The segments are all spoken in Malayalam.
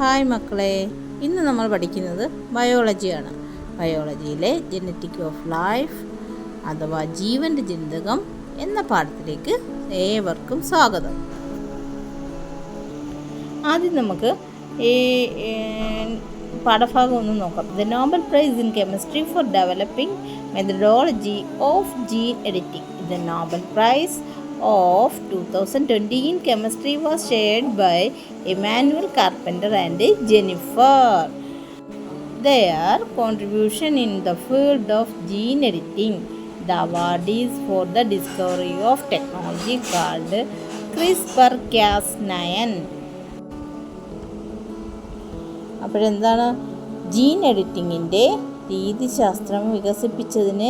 ഹായ് മക്കളെ. ഇന്ന് നമ്മൾ പഠിക്കുന്നത് ബയോളജിയാണ്. ബയോളജിയിലെ ജനറ്റിക് ഓഫ് ലൈഫ് അഥവാ ജീവന്റെ ജനിതകം എന്ന പാഠത്തിലേക്ക് ഏവർക്കും സ്വാഗതം. ആദ്യം നമുക്ക് ഈ പാഠഭാഗം ഒന്ന് നോക്കാം. The Nobel prize in chemistry for developing methodology of gene editing the Nobel prize of two thousand twenty in chemistry was shared by and Jennifer. their contribution in the field of gene editing. The award is for the discovery of technology called CRISPR-Cas9. അപ്പോഴെന്താണ് ജീൻ എഡിറ്റിങ്ങിന്റെ രീതിശാസ്ത്രം വികസിപ്പിച്ചതിന്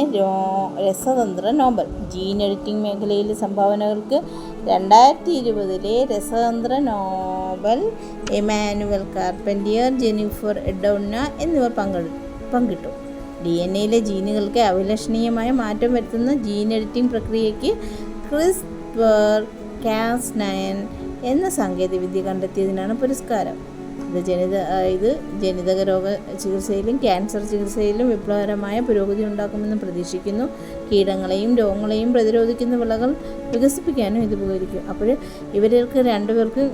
രസതന്ത്ര നോബൽ. ജീൻ എഡിറ്റിംഗ് മേഖലയിലെ സംഭാവനകൾക്ക് രണ്ടായിരത്തി ഇരുപതിലെ രസതന്ത്ര Nobel Emmanuelle Charpentier Jennifer Doudna എന്നിവർ പങ്കെടു പങ്കിട്ടു. ഡി എൻ എയിലെ ജീനുകൾക്ക് അഭിലഷണീയമായ മാറ്റം വരുത്തുന്ന ജീൻ എഡിറ്റിംഗ് പ്രക്രിയയ്ക്ക് ക്രിസ്പർ കാസ് നയൻ എന്ന സാങ്കേതികവിദ്യ കണ്ടെത്തിയതിനാണ് പുരസ്കാരം. ഇത് ജനിത ഇത് ജനിതക രോഗ ചികിത്സയിലും ക്യാൻസർ ചികിത്സയിലും വിപ്ലവകരമായ പുരോഗതി ഉണ്ടാക്കുമെന്ന് പ്രതീക്ഷിക്കുന്നു. കീടങ്ങളെയും രോഗങ്ങളെയും പ്രതിരോധിക്കുന്ന വിളകൾ വികസിപ്പിക്കാനും ഇത് ഉപകരിക്കും. അപ്പോൾ ഇവർക്ക് രണ്ടുപേർക്ക്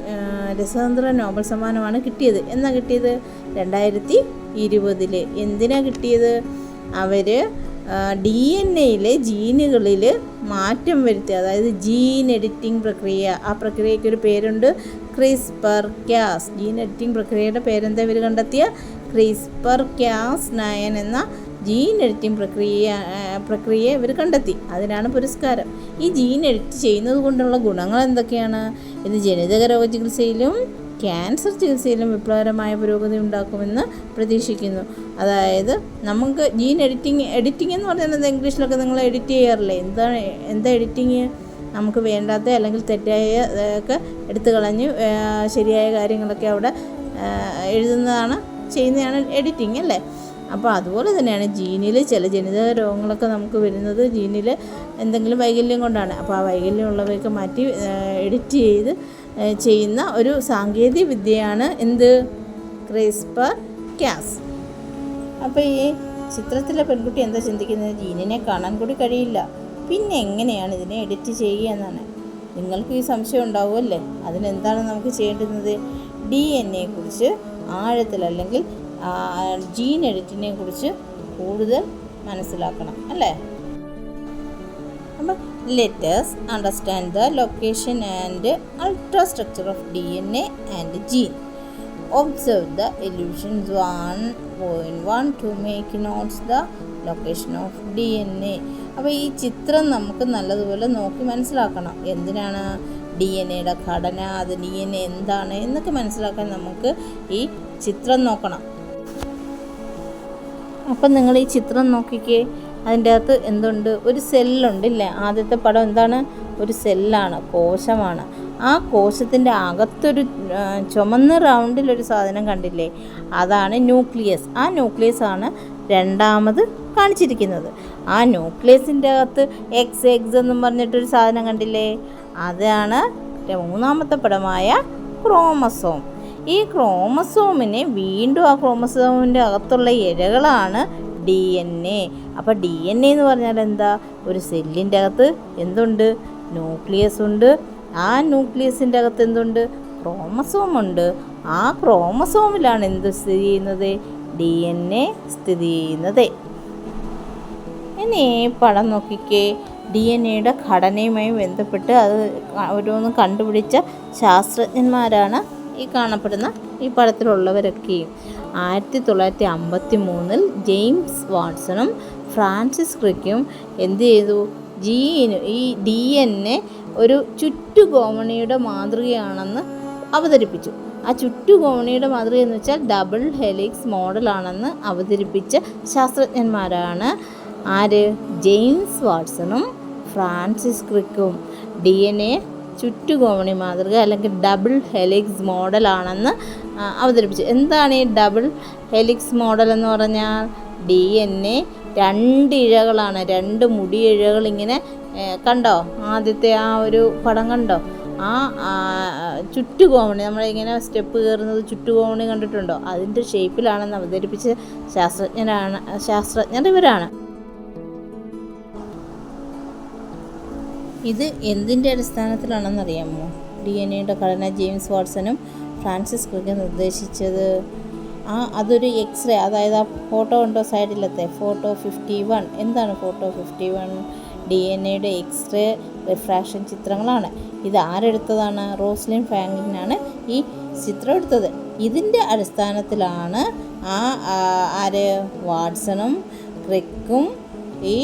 രസതന്ത്ര നോബൽ സമ്മാനമാണ് കിട്ടിയത്. എന്നാ കിട്ടിയത്? രണ്ടായിരത്തി ഇരുപതിൽ എന്തിനാ കിട്ടിയത്? അവർ ഡി എൻ എയിലെ ജീനുകളിൽ മാറ്റം വരുത്തുക അതായത് ജീൻ എഡിറ്റിംഗ് പ്രക്രിയ ആ പ്രക്രിയയ്ക്ക് ഒരു പേരുണ്ട്. ക്രിസ്പർ ക്യാസ്. ജീൻ എഡിറ്റിംഗ് പ്രക്രിയയുടെ പേരെന്താ? ഇവർ കണ്ടെത്തിയ ക്രിസ്പർ ക്യാസ് നയൻ എന്ന ജീൻ എഡിറ്റിംഗ് പ്രക്രിയ പ്രക്രിയയെ പ്രക്രിയ ഇവർ കണ്ടെത്തി. അതിനാണ് പുരസ്കാരം. ഈ ജീൻ എഡിറ്റ് ചെയ്യുന്നത് കൊണ്ടുള്ള ഗുണങ്ങൾ എന്തൊക്കെയാണ്? ഇത് ജനിതക രോഗ ചികിത്സയിലും ക്യാൻസർ ചികിത്സയിലും വിപ്ലവകരമായ പുരോഗതി ഉണ്ടാക്കുമെന്ന് പ്രതീക്ഷിക്കുന്നു. അതായത് നമുക്ക് ജീൻ എഡിറ്റിംഗ് എഡിറ്റിംഗ് എന്ന് പറയുന്നത് ഇംഗ്ലീഷിലൊക്കെ നിങ്ങൾ എഡിറ്റ് ചെയ്യാറില്ലേ? എന്താണ് എന്താ എഡിറ്റിങ് നമുക്ക് വേണ്ടാത്ത അല്ലെങ്കിൽ തെറ്റായ ഒക്കെ എടുത്തു കളഞ്ഞ് ശരിയായ കാര്യങ്ങളൊക്കെ അവിടെ എഴുതുന്നതാണ് ചെയ്യുന്നതാണ് എഡിറ്റിംഗ് അല്ലേ? അപ്പോൾ അതുപോലെ തന്നെയാണ് ജീനിൽ ചില ജനിതക രോഗങ്ങളൊക്കെ നമുക്ക് വരുന്നത് ജീനിൽ എന്തെങ്കിലും വൈകല്യം കൊണ്ടാണ്. അപ്പോൾ ആ വൈകല്യം ഉള്ളവയൊക്കെ മാറ്റി എഡിറ്റ് ചെയ്ത് ചെയ്യുന്ന ഒരു സാങ്കേതിക വിദ്യയാണ് എന്ത്? ക്രിസ്പർ ക്യാസ് അപ്പോൾ ഈ ചിത്രത്തിലെ പെൺകുട്ടി എന്താ ചിന്തിക്കുന്നത്? ജീനിനെ കാണാൻ കൂടി കഴിയില്ല. പിന്നെ എങ്ങനെയാണ് ഇതിനെ എഡിറ്റ് ചെയ്യുക എന്നാണ്. നിങ്ങൾക്ക് ഈ സംശയം ഉണ്ടാവുമല്ലേ? അതിനെന്താണ് നമുക്ക് ചെയ്യേണ്ടുന്നത്? ഡി എൻ എ കുറിച്ച് ആഴത്തിൽ അല്ലെങ്കിൽ ജീൻ എഡിറ്റിനെ കുറിച്ച് കൂടുതൽ മനസ്സിലാക്കണം അല്ലേ? Let's understand the location and ultrastructure of D N A and gene observe the illustrations one point one two make notes the location of D N A അപ്പോൾ ഈ ചിത്രം നമുക്ക് നല്ലതുപോലെ നോക്കി മനസ്സിലാക്കണം. എന്തിനാണ് ഡി എൻ എയുടെ ഘടന അത് ഡി എൻ എ എന്താണ് എന്നൊക്കെ മനസ്സിലാക്കാൻ നമുക്ക് ഈ ചിത്രം നോക്കണം. അപ്പം നിങ്ങൾ ഈ ചിത്രം നോക്കിക്കേ. അതിന്റെ അകത്ത് എന്തുണ്ട്? ഒരു സെല്ലുണ്ട് ഇല്ലേ? ആദ്യത്തെ പടം എന്താണ്? ഒരു സെല്ലാണ് കോശമാണ്. ആ കോശത്തിന്റെ അകത്തൊരു ചുമന്ന റൗണ്ടിലൊരു സാധനം കണ്ടില്ലേ? അതാണ് ന്യൂക്ലിയസ്. ആ ന്യൂക്ലിയസ് ആണ് രണ്ടാമത് കാണിച്ചിരിക്കുന്നത്. ആ ന്യൂക്ലിയസിന്റെ അകത്ത് എക്സ് എക്സ് എന്നും പറഞ്ഞിട്ടൊരു സാധനം കണ്ടില്ലേ? അതാണ് മൂന്നാമത്തെ പടമായ ക്രോമസോം. ഈ ക്രോമസോമിനെ വീണ്ടും ആ ക്രോമസോമിന്റെ അകത്തുള്ള ഇഴകളാണ് ഡി എൻ എ. അപ്പോൾ ഡി എൻ എ എന്ന് പറഞ്ഞാൽ എന്താ? ഒരു സെല്ലിന്റെ അകത്ത് എന്തുണ്ട്? ന്യൂക്ലിയസ് ഉണ്ട്. ആ ന്യൂക്ലിയസിന്റെ അകത്ത് എന്തുണ്ട്? ക്രോമസോമുണ്ട് ആ ക്രോമസോമിലാണ് എന്ത് സ്ഥിതി ചെയ്യുന്നത്? ഡി എൻ എ സ്ഥിതി ചെയ്യുന്നത്. ഇനി ഈ പടം നോക്കിക്കേ ഡി എൻ എയുടെ ഘടനയുമായി ബന്ധപ്പെട്ട് അത് ഓരോന്ന് കണ്ടുപിടിച്ച ശാസ്ത്രജ്ഞന്മാരാണ് ഈ കാണപ്പെടുന്ന ഈ പടത്തിലുള്ളവരൊക്കെയും ആയിരത്തി തൊള്ളായിരത്തി അമ്പത്തി മൂന്നിൽ ജെയിംസ് വാട്സണും ഫ്രാൻസിസ് ക്രിക്കും എന്ത് ചെയ്തു? ജീന് ഈ ഡി എൻ എ ഒരു ചുറ്റുകോമണിയുടെ മാതൃകയാണെന്ന് അവതരിപ്പിച്ചു. ആ ചുറ്റുകോണിയുടെ മാതൃക എന്ന് വെച്ചാൽ ഡബിൾ ഹെലിക്സ് മോഡലാണെന്ന് അവതരിപ്പിച്ച ശാസ്ത്രജ്ഞന്മാരാണ് ആര്? ജെയിംസ് വാട്സണും ഫ്രാൻസിസ് ക്രിക്കും. ഡി എൻ എ ചുറ്റുകോമണി മാതൃക അല്ലെങ്കിൽ ഡബിൾ ഹെലിക്സ് മോഡലാണെന്ന് അവതരിപ്പിച്ചു. എന്താണ് ഈ ഡബിൾ ഹെലിക്സ് മോഡൽ എന്ന് പറഞ്ഞാൽ? ഡി എൻ എ രണ്ട് ഇഴകളാണ്. രണ്ട് മുടി ഇഴകൾ ഇങ്ങനെ കണ്ടോ? ആദ്യത്തെ ആ ഒരു പടം കണ്ടോ? ആ, ചുറ്റുകോമണി നമ്മളിങ്ങനെ സ്റ്റെപ്പ് കയറുന്നത് ചുറ്റുകോമണി കണ്ടിട്ടുണ്ടോ? അതിന്റെ ഷേപ്പിലാണെന്ന് അവതരിപ്പിച്ച ശാസ്ത്രജ്ഞരാണ് ശാസ്ത്രജ്ഞർ ഇവരാണ്. ഇത് എന്തിന്റെ അടിസ്ഥാനത്തിലാണെന്നറിയാമോ? ഡി എൻ എയുടെ ഘടന ജെയിംസ് വാട്സണും ഫ്രാൻസിസ് ക്രിക്ക് നിർദ്ദേശിച്ചത് ആ അതൊരു എക്സ്റേ അതായത് ആ ഫോട്ടോ ഉണ്ടോ സൈഡിലത്തെ? Photo fifty one. എന്താണ് photo fifty one? D N എയുടെ എക്സ്റേ റിഫ്രാക്ഷൻ ചിത്രങ്ങളാണ്. ഇത് ആരെടുത്തതാണ്? റോസ്ലിൻ ഫ്രാങ്ക്ലിനാണ് ഈ ചിത്രം എടുത്തത്. ഇതിന്റെ അടിസ്ഥാനത്തിലാണ് ആ, ആര്? വാട്സണും ക്രിക്കും ഈ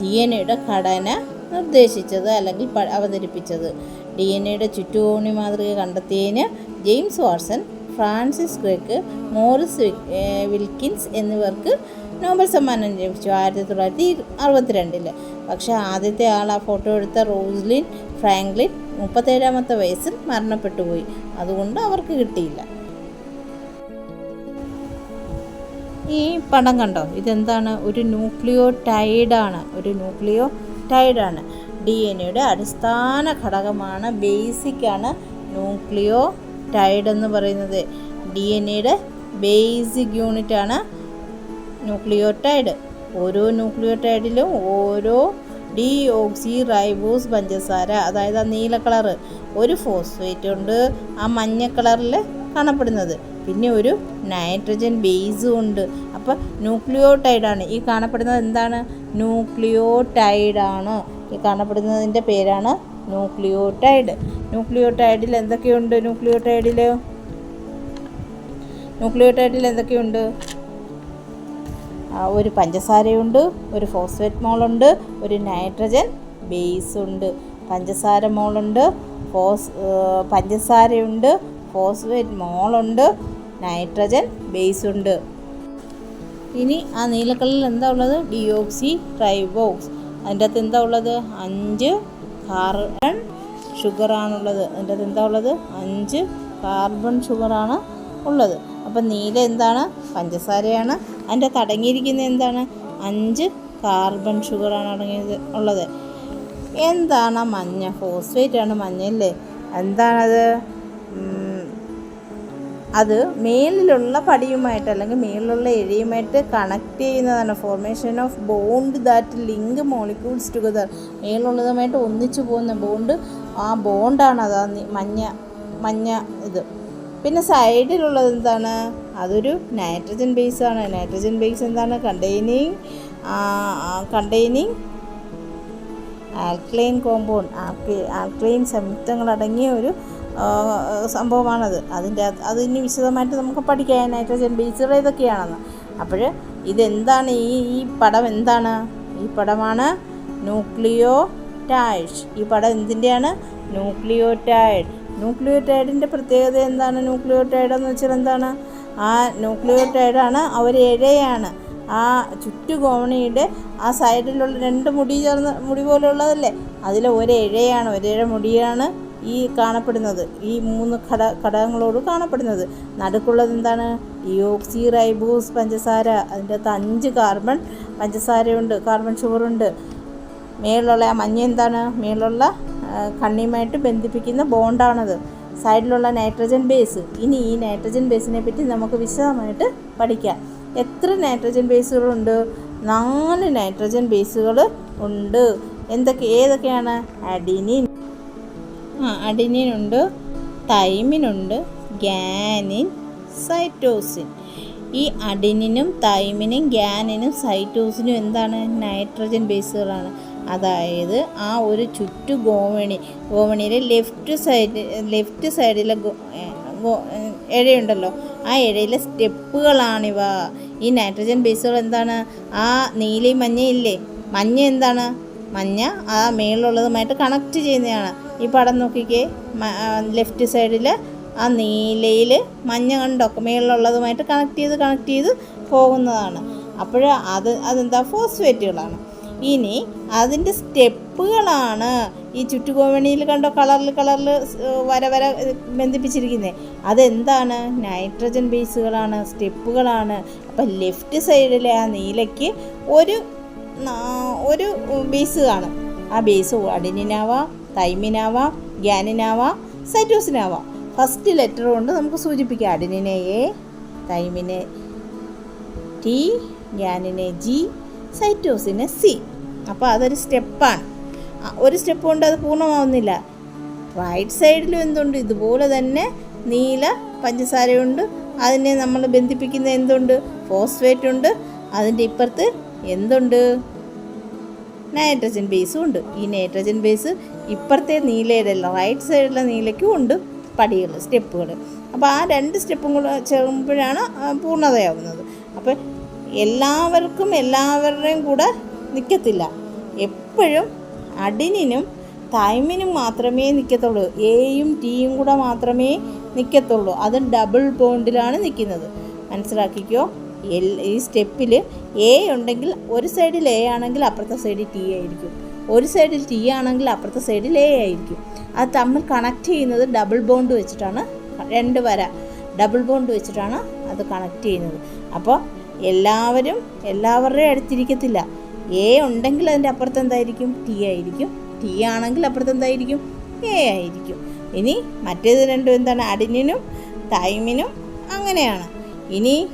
ജി എൻ എയുടെ ഘടന നിർദ്ദേശിച്ചത് അല്ലെങ്കിൽ അവതരിപ്പിച്ചത്. ഡി എൻ എയുടെ ചുറ്റുകോണി മാതൃക കണ്ടെത്തിയതിന് James Watson Francis Crick Morris Wilkins എന്നിവർക്ക് നോബൽ സമ്മാനം ലഭിച്ചു ആയിരത്തി തൊള്ളായിരത്തി അറുപത്തിരണ്ടിൽ പക്ഷേ ആദ്യത്തെ ആൾ ആ ഫോട്ടോ എടുത്ത റോസ്ലിൻ ഫ്രാങ്ക്ലിൻ മുപ്പത്തേഴാമത്തെ വയസ്സിൽ മരണപ്പെട്ടു പോയി അതുകൊണ്ട് അവർക്ക് കിട്ടിയില്ല. ഈ പടം കണ്ടോ? ഇതെന്താണ്? ഒരു ന്യൂക്ലിയോ ടൈഡാണ് ഒരു ന്യൂക്ലിയോ ടൈഡാണ് ഡി എൻ എയുടെ അടിസ്ഥാന ഘടകമാണ് ബേസിക്കാണ് ന്യൂക്ലിയോ ടൈഡ് എന്ന് പറയുന്നത്. ഡി എൻ എയുടെ ബേസിക് യൂണിറ്റാണ് ന്യൂക്ലിയോടൈഡ്. ഓരോ ന്യൂക്ലിയോടൈഡിലും ഓരോ ഡി ഓക്സി റൈബോസ് പഞ്ചസാര അതായത് ആ നീല കളറ് ഒരു ഫോസ്ഫേറ്റ് ഉണ്ട് ആ മഞ്ഞ കളറിൽ കാണപ്പെടുന്നത്. പിന്നെ ഒരു നൈട്രജൻ ബേസും ഉണ്ട്. അപ്പോൾ ന്യൂക്ലിയോടൈഡാണ്. ഈ കാണപ്പെടുന്നത് എന്താണ്? ന്യൂക്ലിയോടൈഡാണ്. ഈ കാണപ്പെടുന്നതിന്റെ പേരാണ് ന്യൂക്ലിയോടൈഡ്. ന്യൂക്ലിയോടൈഡിൽ എന്തൊക്കെയുണ്ട്? ന്യൂക്ലിയോടൈഡിൽ ന്യൂക്ലിയോടൈഡിൽ എന്തൊക്കെയുണ്ട്? ഒരു പഞ്ചസാരയുണ്ട് ഒരു ഫോസ്ഫേറ്റ് മോളുണ്ട് ഒരു നൈട്രജൻ ബേസ് ഉണ്ട് പഞ്ചസാര മോളുണ്ട് ഫോസ് പഞ്ചസാരയുണ്ട് ഫോസ്ഫേറ്റ് മോളുണ്ട് നൈട്രജൻ ബേസ് ഉണ്ട് ഇനി ആ നീലക്കല്ലിൽ എന്താ ഉള്ളത്? ഡിയോക്സി ട്രൈബോക്സ് അതിന്റെ അകത്ത് എന്താ ഉള്ളത്? അഞ്ച് കാർബൺ ഷുഗറാണുള്ളത്. അതിന്റെ അകത്ത് എന്താ ഉള്ളത്? അഞ്ച് കാർബൺ ഷുഗറാണ് ഉള്ളത്. അപ്പം നീല എന്താണ്? പഞ്ചസാരയാണ്. അതിന്റെ അകത്ത് അടങ്ങിയിരിക്കുന്നത് എന്താണ്? അഞ്ച് കാർബൺ ഷുഗറാണ് അടങ്ങിയത് ഉള്ളത്. എന്താണ് മഞ്ഞ? ഫോസ്ഫേറ്റ് ആണ് മഞ്ഞല്ലേ എന്താണത്? ഉം, അത് മേലിലുള്ള പടിയുമായിട്ട് അല്ലെങ്കിൽ മേലിലുള്ള എഴയുമായിട്ട് കണക്ട് ചെയ്യുന്നതാണ്. Formation of bond that link molecules together മേലുള്ളതുമായിട്ട് ഒന്നിച്ചു പോകുന്ന ബോണ്ട് ആ ബോണ്ടാണ് അത് മഞ്ഞ മഞ്ഞ ഇത്. പിന്നെ സൈഡിലുള്ളത് എന്താണ്? അതൊരു നൈട്രജൻ ബേസ് ആണ്. നൈട്രജൻ ബേസ് എന്താണ്? Containing containing alkaline compound alkaline സംയുക്തങ്ങളടങ്ങിയ ഒരു ആ, സംഭവമാണത്. അതിന്റെ അതിന് വിശദമായിട്ട് നമുക്ക് പഠിക്കാം. നൈട്രജൻ ബേസുകൾ ഇതൊക്കെയാണെന്ന്. അപ്പോൾ ഇതെന്താണ്? ഈ ഈ പടം എന്താണ്? ഈ പടമാണ് ന്യൂക്ലിയോ ടൈഡ് ഈ പടം എന്തിന്റെയാണ്? ന്യൂക്ലിയോ ടൈഡ് ന്യൂക്ലിയോ ടൈഡിന്റെ പ്രത്യേകത എന്താണ്? ന്യൂക്ലിയോ ടൈഡ് എന്ന് വെച്ചാൽ എന്താണ്? ആ ന്യൂക്ലിയോ ടൈഡാണ് അവർ ഇഴയാണ്. ആ ചുറ്റുകോണിയുടെ ആ സൈഡിലുള്ള രണ്ട് മുടി ചേർന്ന് മുടി പോലെയുള്ളതല്ലേ അതിൽ ഒരിഴയാണ് ഒരിഴ മുടിയാണ്. ഈ കാണപ്പെടുന്നത് ഈ മൂന്ന് ഘട ഘടകങ്ങളോട് കാണപ്പെടുന്നത്. നടുക്കുള്ളത് എന്താണ്? ഡിയോക്സി റൈബോസ് പഞ്ചസാര. അതിന്റെ അകത്ത് അഞ്ച് കാർബൺ പഞ്ചസാരയുണ്ട് കാർബൺ ഷുഗറുണ്ട്. മേളിലുള്ള ആ മഞ്ഞ എന്താണ്? മേളിലുള്ള കണ്ണിയുമായിട്ട് ബന്ധിപ്പിക്കുന്ന ബോണ്ടാണത്. സൈഡിലുള്ള നൈട്രജൻ ബേസ്. ഇനി ഈ നൈട്രജൻ ബേസിനെ പറ്റി നമുക്ക് വിശദമായിട്ട് പഠിക്കാം. എത്ര നൈട്രജൻ ബേസുകളുണ്ട്? നാല് നൈട്രജൻ ബേസുകൾ ഉണ്ട്. എന്തൊക്കെ ഏതൊക്കെയാണ്? അഡിനിൻ ആ അഡിനിനുണ്ട് തൈമിനുണ്ട് ഗ്യാനിൻ സൈറ്റോസിൻ. ഈ അഡിനിനും തൈമിനും ഗ്യാനിനും സൈറ്റോസിനും എന്താണ്? നൈട്രജൻ ബേസുകളാണ്. അതായത് ആ ഒരു ചുറ്റു ഗോവണി ഗോവണിയിലെ ലെഫ്റ്റ് സൈഡ് ലെഫ്റ്റ് സൈഡിലെ ഇഴയുണ്ടല്ലോ. ആ ഇഴയിലെ സ്റ്റെപ്പുകളാണിവ. ഈ നൈട്രജൻ ബേസുകൾ എന്താണ്? ആ നീലയും ഇല്ലേ? മഞ്ഞ എന്താണ്? മഞ്ഞ ആ മേളിലുള്ളതുമായിട്ട് കണക്ട് ചെയ്യുന്നതാണ്. ഈ പടം നോക്കിക്കേ ലെഫ്റ്റ് സൈഡിൽ ആ നീലയിൽ മഞ്ഞ കണ്ടോ മേളിലുള്ളതുമായിട്ട് കണക്ട് ചെയ്ത് കണക്ട് ചെയ്ത് പോകുന്നതാണ്. അപ്പോൾ അത് അതെന്താ? ഫോസ്ഫേറ്റുകളാണ് ഇനി അതിന്റെ സ്റ്റെപ്പുകളാണ് ഈ ചുറ്റുകോവണിയിൽ കണ്ടോ കളറിൽ കളറിൽ വര വര ബന്ധിപ്പിച്ചിരിക്കുന്നത് അതെന്താണ്? നൈട്രജൻ ബേസുകളാണ് സ്റ്റെപ്പുകളാണ്. അപ്പം ലെഫ്റ്റ് സൈഡിലെ ആ നീലയ്ക്ക് ഒരു ഒരു ബേസ് കാണും. ആ ബേസ് അഡിനിനാവാം തൈമിനാവാം ഗ്യാനിനാവാം സൈറ്റോസിനാവാം. ഫസ്റ്റ് ലെറ്റർ കൊണ്ട് നമുക്ക് സൂചിപ്പിക്കാം. അഡിനിനെ എ തൈമിനെ ടി ഗ്യാനിനെ ജി സൈറ്റോസിനെ സി. അപ്പോൾ അതൊരു സ്റ്റെപ്പാണ്. ഒരു സ്റ്റെപ്പ് കൊണ്ട് അത് പൂർണമാവുന്നില്ല. റൈറ്റ് സൈഡിലും എന്തുണ്ട്? ഇതുപോലെ തന്നെ നീല പഞ്ചസാരയുണ്ട് അതിനെ നമ്മൾ ബന്ധിപ്പിക്കുന്ന എന്തുണ്ട്? ഫോസ്ഫേറ്റ് ഉണ്ട്. അതിന്റെ ഇപ്പുറത്ത് എന്തുണ്ട്? നൈട്രജൻ ബേസും ഉണ്ട്. ഈ നൈട്രജൻ ബേസ് ഇപ്പുറത്തെ നീലയുടെ റൈറ്റ് സൈഡിലെ നീലയ്ക്കും ഉണ്ട് പടികൾ സ്റ്റെപ്പുകൾ അപ്പോൾ ആ രണ്ട് സ്റ്റെപ്പും കൂടെ ചേർക്കുമ്പോഴാണ് പൂർണതയാവുന്നത്. അപ്പോൾ എല്ലാവർക്കും എല്ലാവരുടെയും കൂടെ നിൽക്കത്തില്ല എപ്പോഴും അഡിനിനും തൈമിനും മാത്രമേ നിൽക്കത്തുള്ളൂ എയും ടിയും കൂടെ മാത്രമേ നിൽക്കത്തുള്ളൂ അത് ഡബിൾ ബോണ്ടിലാണ് നിൽക്കുന്നത് മനസ്സിലാക്കിക്കോ? ഈ സ്റ്റെപ്പിൽ എ ഉണ്ടെങ്കിൽ ഒരു സൈഡിൽ എ ആണെങ്കിൽ അപ്പുറത്തെ സൈഡിൽ ടി ആയിരിക്കും. ഒരു സൈഡിൽ ടി ആണെങ്കിൽ അപ്പുറത്തെ സൈഡിൽ എ ആയിരിക്കും. അത് തമ്മിൽ കണക്ട് ചെയ്യുന്നത് ഡബിൾ ബോണ്ട് വെച്ചിട്ടാണ് രണ്ട് വര. ഡബിൾ ബോണ്ട് വെച്ചിട്ടാണ് അത് കണക്ട് ചെയ്യുന്നത്. അപ്പോൾ എല്ലാവരും എല്ലാവരുടെയും അടുത്തിരിക്കത്തില്ല. എ ഉണ്ടെങ്കിൽ അതിന്റെ അപ്പുറത്ത് എന്തായിരിക്കും? ടി ആയിരിക്കും. ടി ആണെങ്കിൽ അപ്പുറത്ത് എന്തായിരിക്കും? എ ആയിരിക്കും. ഇനി മറ്റേത് രണ്ടും എന്താണ്? അഡിനിനും തൈമിനും അങ്ങനെയാണ്. ഇനി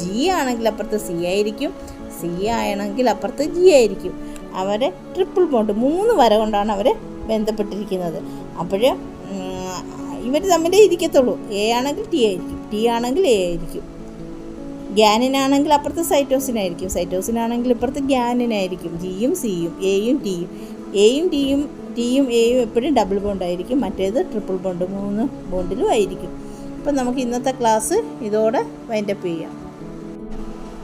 ജി ആണെങ്കിൽ അപ്പുറത്ത് സി ആയിരിക്കും സി ആണെങ്കിൽ അപ്പുറത്ത് ജി ആയിരിക്കും. അവരെ ട്രിപ്പിൾ ബോണ്ട് മൂന്ന് വര കൊണ്ടാണ് അവർ ബന്ധപ്പെട്ടിരിക്കുന്നത്. അപ്പോൾ ഇവർ തമ്മിലേ ഇരിക്കത്തുള്ളൂ. എ ആണെങ്കിൽ ടി ആയിരിക്കും ടി ആണെങ്കിൽ എ ആയിരിക്കും. ഗ്യാനിനാണെങ്കിൽ അപ്പുറത്ത് സൈറ്റോസിനായിരിക്കും സൈറ്റോസിനാണെങ്കിൽ ഇപ്പുറത്ത് ഗ്യാനിനായിരിക്കും. ജിയും സിയും എയും ടിയും. എയും ടിയും ടിയും എയും എപ്പോഴും ഡബിൾ ബോണ്ടായിരിക്കും മറ്റേത് ട്രിപ്പിൾ ബോണ്ട് മൂന്ന് ബോണ്ടിലും ആയിരിക്കും. അപ്പം നമുക്ക് ഇന്നത്തെ ക്ലാസ് ഇതോടെ വൈൻഡപ്പ് ചെയ്യാം.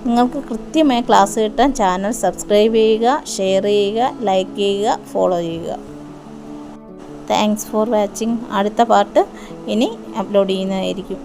നിങ്ങൾക്ക് കൃത്യമായ ക്ലാസ് കിട്ടാൻ ചാനൽ സബ്സ്ക്രൈബ് ചെയ്യുക ഷെയർ ചെയ്യുക ലൈക്ക് ചെയ്യുക ഫോളോ ചെയ്യുക. താങ്ക്സ് ഫോർ വാച്ചിങ് അടുത്ത പാട്ട് ഇനി അപ്ലോഡ് ചെയ്യുന്നതായിരിക്കും.